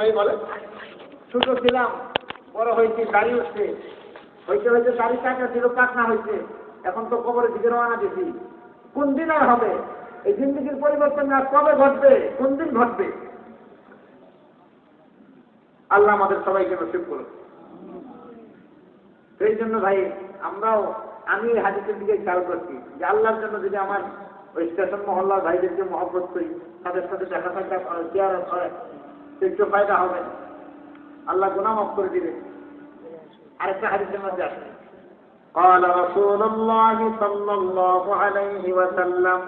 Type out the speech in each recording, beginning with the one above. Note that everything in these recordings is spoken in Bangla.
ভাই বলে ছোট ছিলাম, বড় হয়েছে গাড়ি উঠছে। হইতে হইতে গাড়ি কাটা ছিল কাটনা হয়েছে এখন তো কবরের দিকে রওনা দিছি। কোন দিন আর হবে? এই জিন্দগির পরিবর্তন আর কবে ঘটবে? কোন দিন ঘটবে? আল্লাহ আমাদের সবাইকে নসিব করুন সেই জন্য ভাই, আমরাও, আমি হাদিসের দিকে খেয়াল করছি যে আল্লাহর জন্য যদি আমার ওই স্টেশন মহল্লার ভাইদেরকে মহব্বত করি, তাদের সাথে দেখা সাক্ষাৎ একটু ফায়দা হবে আল্লাহ গুনাহ মাফ করে দিবে আরেকটা হাদিসের মধ্যে আসে قال رسول الله صلى الله عليه وسلم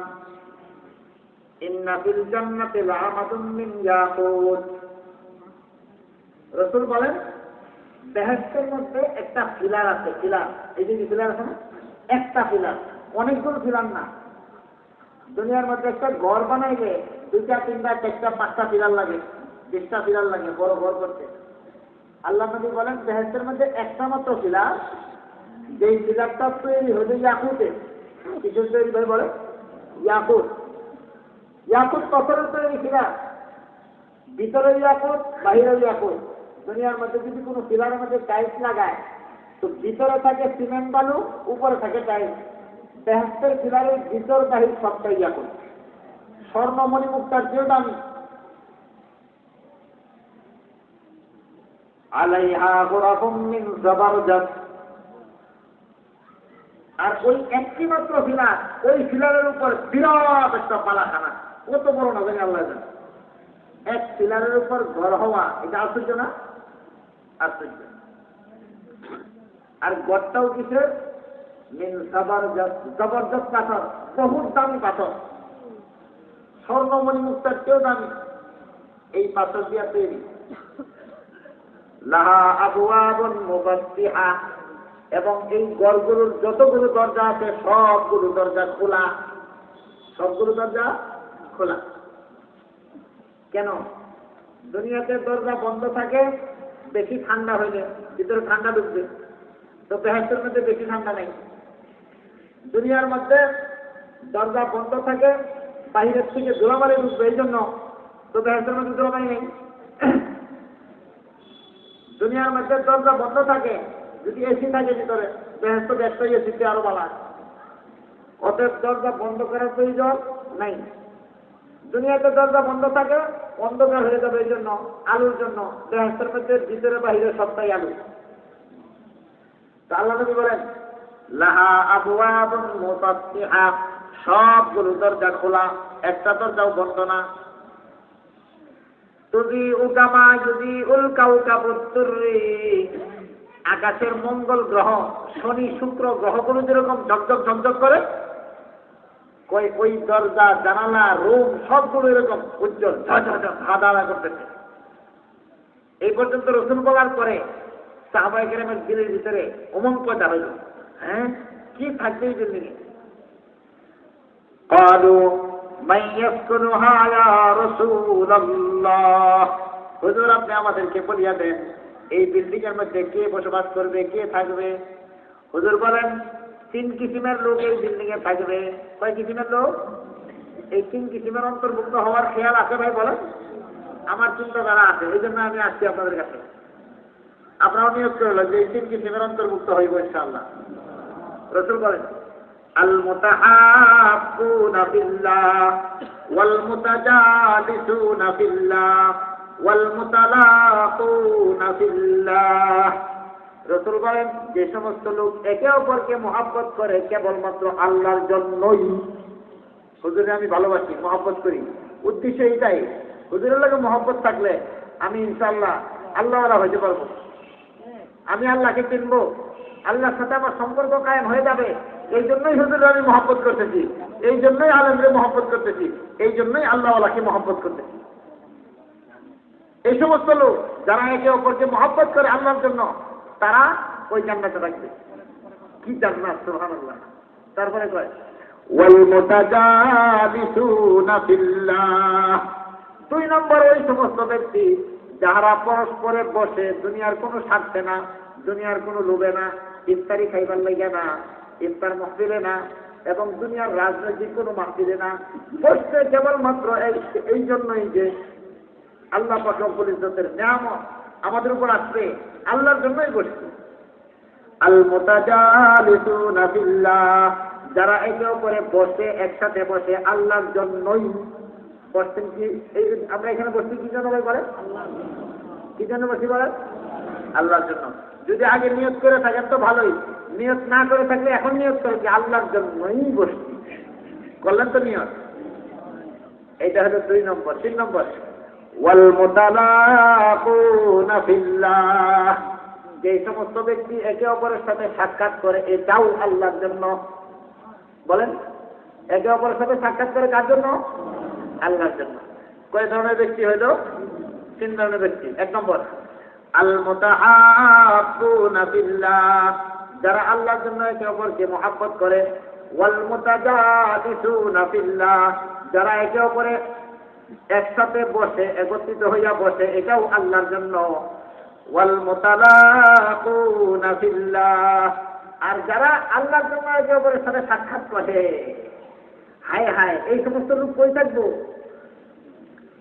إن في الجنة لعمد من ياقوت রসুল বলেন বেহেস্তের মধ্যে একটা ফিলার আছে ফিলার এই যে ফিলার আছে না একটা ফিলার অনেকগুলো ফিলার না দুনিয়ার মধ্যে একটা ঘর বানাইলে দুইটা তিনটা চারটা পাঁচটা ফিলার লাগে বিশটা ফিলার লাগে, বড় ঘর করতে। আল্লাহ নবী বলেন বেহেস্তের মধ্যে একটা মাত্র ফিলার যেই ফিলারটা তৈরি হয়েছে ইয়াকুতে। কিসের তৈরি ভাই বলে, ইয়াকুত। ইয়াকুত পাথরের তৈরি ফিলার ভিতরের ইয়াকুত, বাহিরের ইয়াকুত। দুনিয়ার মধ্যে যদি কোনো পিলারের মধ্যে টাইলস লাগায়, তো ভিতরে থাকে সিমেন্ট বালু, উপরে থাকে টাইলস। বেহেস্তের পিলারের ভিতর বাহির সবটাই ইয়াকুত। স্বর্ণমণি মুক্তার চেয়েও দামি আলাইহা গোরাফুম মিন জবরদস্ত। আর ওই একটি মাত্র ফিলার ওই ফিলারের উপর বিরাট একটা পালাখানা। কত বড় না জানি আল্লাহ জানে। এক পিলারের উপর ঘর হওয়া, এটা আশ্চর্য না? আশ্চর্য। আর গড়টাও কিসের? মিন জবরদস্ত। জবরদস্ত পাথর, বহুত দামি পাথর। স্বর্ণমণি মুক্তার চেয়েও দামি। এই পাথর দিয়া তৈরি। লাহা এবং এই গড়গুলোর যতগুলো দরজা আছে, সবগুলো দরজা খোলা। সবগুলো দরজা খোলা। কেন? দুনিয়াতে দরজা বন্ধ থাকে, বেশি ঠান্ডা হইলে ভিতরে ঠান্ডা ঢুকবে। তো বেহাসের মধ্যে বেশি ঠান্ডা নেই। দুনিয়ার মধ্যে দরজা বন্ধ থাকে বাহিরের থেকে ধুলাবালি ঢুকবে এই জন্য তো বেহাসের মধ্যে ধুলাবালি নেই। দুনিয়ার মধ্যে দরজা বন্ধ থাকে, যদি এসি থাকে ভিতরে বেহাস তো ব্যস্ত এসিতে আরও বালা অতএব দরজা বন্ধ করার প্রয়োজন নাই। দুনিয়াতে দরজা বন্ধ থাকে, অন্ধকার হয়ে যাবে এই জন্য, আলুর জন্য দেহের মধ্যে ভিতরে বাহিরে সবটাই আলু। আল্লাহ বলেন, লাহা মুতাসসিহা সবগুলো দরজা খোলা, একটা দরজাও বন্ধ না। যদি উকামা যদি উল্কাউ কাবুত্তুরি আকাশের মঙ্গল গ্রহ শনি শুক্র গ্রহগুলো যেরকম ঝকঝক ঝকঝক করে ওই ওই দরজা জানালা রুম সবগুলো এরকম উজ্জ্বল ঝাঁঝা করতেছে এই পর্যন্ত রসুন বলার পরে সাহবাই গ্রামের দিলের ভিতরে উমং পয়দা হইল হ্যাঁ কি থাকবে এই বিল্ডিংয়ে قالوا من يسكنها يا رسول الله হুজুর আপনি আমাদেরকে বলিয়া দেন এই বিল্ডিং এর মধ্যে কে বসবাস করবে কে থাকবে হুজুর বলেন তিন কিসিমের লোক এই বিল্ডিং এ থাকবে কয় কিসিমের লোক এই তিন কিসিমের অন্তর্ভুক্ত হওয়ার খেয়াল আছে ভাই বলেন আমার চিন্তাধারা আছে এই জন্য আমি আসছি আপনাদের কাছে আপনারাও নিয়োগ করলেন যে এই তিন কিসিমের অন্তর্ভুক্ত হইব ইনশাআল্লাহ রসুল বলেন المتحابون في الله والمتجالسون في الله والمتلاقون في الله রসুল বলেন যে সমস্ত লোক একে অপরকে মহাব্বত করে কেবলমাত্র আল্লাহর জন্যই হুজুরে আমি ভালোবাসি মহাব্বত করি উদ্দেশ্য এইটাই হুজুরের লাগে মহব্বত থাকলে আমি ইনশাল্লাহ আল্লাহওয়ালা হইতে পারবো আমি আল্লাহকে চিনবো আল্লাহর সাথে আমার সম্পর্ক কায়েম হয়ে যাবে এই জন্যই হুজুরে আমি মহব্বত করতেছি। এই জন্যই আলমরে মহব্বত করতেছি। এই জন্যই আল্লাহওয়ালাকে মহব্বত করতেছি। এই সমস্ত লোক যারা একে অপরকে মহব্বত করে আল্লাহর জন্য, তারা ওই জান্নাতে থাকবে। কি জান্নাত, সুবহানাল্লাহ। তারপরে কয় দুই নম্বর ওই সমস্ত ব্যক্তি যাহারা পরস্পরে বসে, দুনিয়ার কোনো স্বার্থে না, দুনিয়ার কোনো লোভে না, ইফতারি খাইবার লাগে না ইফতার মহফিলে না, এবং দুনিয়ার রাজনৈতিক কোনো মাহফিলে না। বসতে কেবলমাত্র এই জন্যই যে আল্লাহ পাক রব্বুল নাম আমাদের উপর আসবে, আল্লাহর জন্যই বসছি আল মুতাজালিসুনা যারা একে অপরে বসে, একসাথে বসে আল্লাহর জন্যই বসছেন কি? এই আমরা এখানে বসছি, কি জন্য বলেন? কি জন্য বসি বলেন? আল্লাহর জন্য। যদি আগে নিয়োগ করে থাকেন তো ভালোই। নিয়ত না করে থাকলে এখন নিয়ত করে কি? আল্লাহর জন্যই বসছি করলেন তো নিয়ত? এইটা হলো দুই নম্বর। তিন নম্বর যে সমস্ত ব্যক্তি একে অপরের সাথে সাক্ষাৎ করে, এটাও আল্লাহর জন্য। বলেন, একে অপরের সাথে সাক্ষাৎ করে কার জন্য? আল্লাহর জন্য। কয় ধরনের ব্যক্তি হইল? তিন ধরনের ব্যক্তি। এক নম্বর আল মুতাহাব্বুনা ফিল্লাহ। যারা আল্লাহর জন্য একে অপরকে মহাব্বত করে ওয়াল যারা একে অপরে একসাথে বসে, একত্রিত হইয়া বসে, এটাও আল্লাহর জন্য। ওয়াল আর যারা আল্লাহর জন্য একে অপরের সাথে সাক্ষাৎ করে, হায় হায়, এই সমস্ত লোক কই থাকব?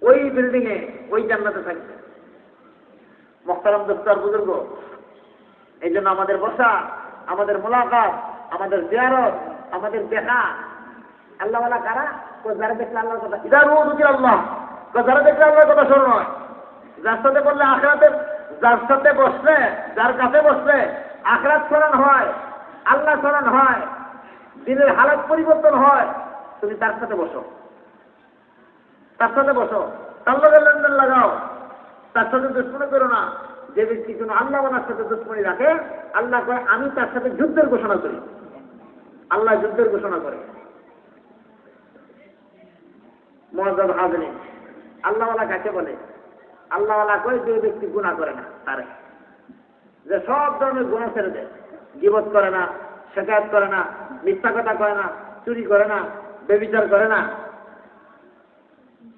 ওই বিল্ডিং এ, ওই জান্নাতে থাকবে। মোখতারাম দপ্তর বুজুর্গ, এই জন্য আমাদের বসা আমাদের মোলাকাত, আমাদের জিয়ারত, আমাদের দেখা। আল্লাহওয়ালা কারা? যারা দেখলে আল্লাহর কথা ইদার ও দুটি আল্লাহ। যারা দেখলে আল্লাহর কথা শোনো নয় যার সাথে বললে আখরাতে যার সাথে বসলে, যার কাছে বসলে আখরাত স্মরণ হয়, আল্লাহ স্মরণ হয়, দিনের হালত পরিবর্তন হয়, তুমি তার সাথে বসো। তার সাথে বসো। তার লগে লেনদেন লাগাও। তার সাথে দুশ্মনী করো না। যে ব্যক্তি কোনো আল্লাহ ওনার সাথে দুশ্মনী রাখে, আল্লাহ কয়, আমি তার সাথে যুদ্ধের ঘোষণা করি। আল্লাহ যুদ্ধের ঘোষণা করে। মহাজাদ আল্লাহওয়ালা কাকে বলে? আল্লাহওয়ালা কয়, যে ব্যক্তি গুণা করে না, তারে। যে সব ধরনের গুণা ছেড়ে দেয়। গিবত করে না, শেখায়ত করে না, মিথ্যা কথা করে না, চুরি করে না, বেবিচার করে না।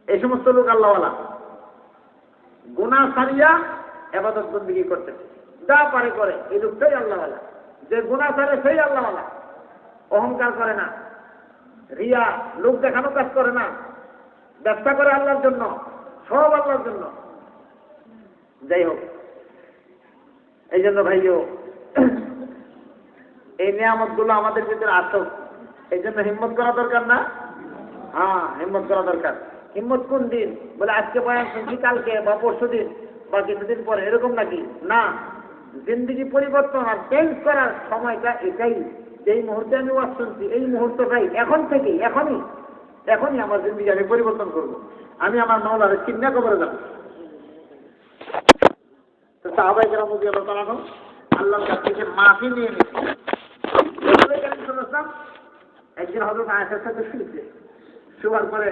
এই সমস্ত লোক আল্লাহওয়ালা। গুণা সারিয়া এবাদত বন্দিগি করতেছে। যা পারে করে, এই লোকটাই আল্লাহওয়ালা। যে গুণা সারে সেই আল্লাহওয়ালা। অহংকার করে না। রিয়া, লোক দেখানো কাজ করে না। ব্যবসা করে আল্লাহর জন্য। সব আল্লাহর জন্য। যাই হোক। এই জন্য ভাইও, এই নিয়ামতগুলো আমাদের ভিতরে আসুক এই জন্য হিম্মত করা দরকার না? হ্যাঁ হিম্মত করা দরকার। হিম্মত কোন দিন? বলে আজকে বয়ান শুনছি, কালকে বা পরশু দিন বা কিছুদিন পরে এরকম নাকি? না। জিন্দিগি পরিবর্তন আর চেঞ্জ করার সময়টা এটাই। যেই মুহূর্তে আমি ওয়াজ শুনছি, এই মুহূর্তটাই এখন থেকেই, এখনই। এখনই আমার জিন্দিগি আমি পরিবর্তন করব। আমি আমার মাওলারে চিন্তা করে যাব। আল্লাহ থেকে মাফি নিয়ে একদিন হজরত আয়েশার সাথে শুয়েছে। শোয়ার পরে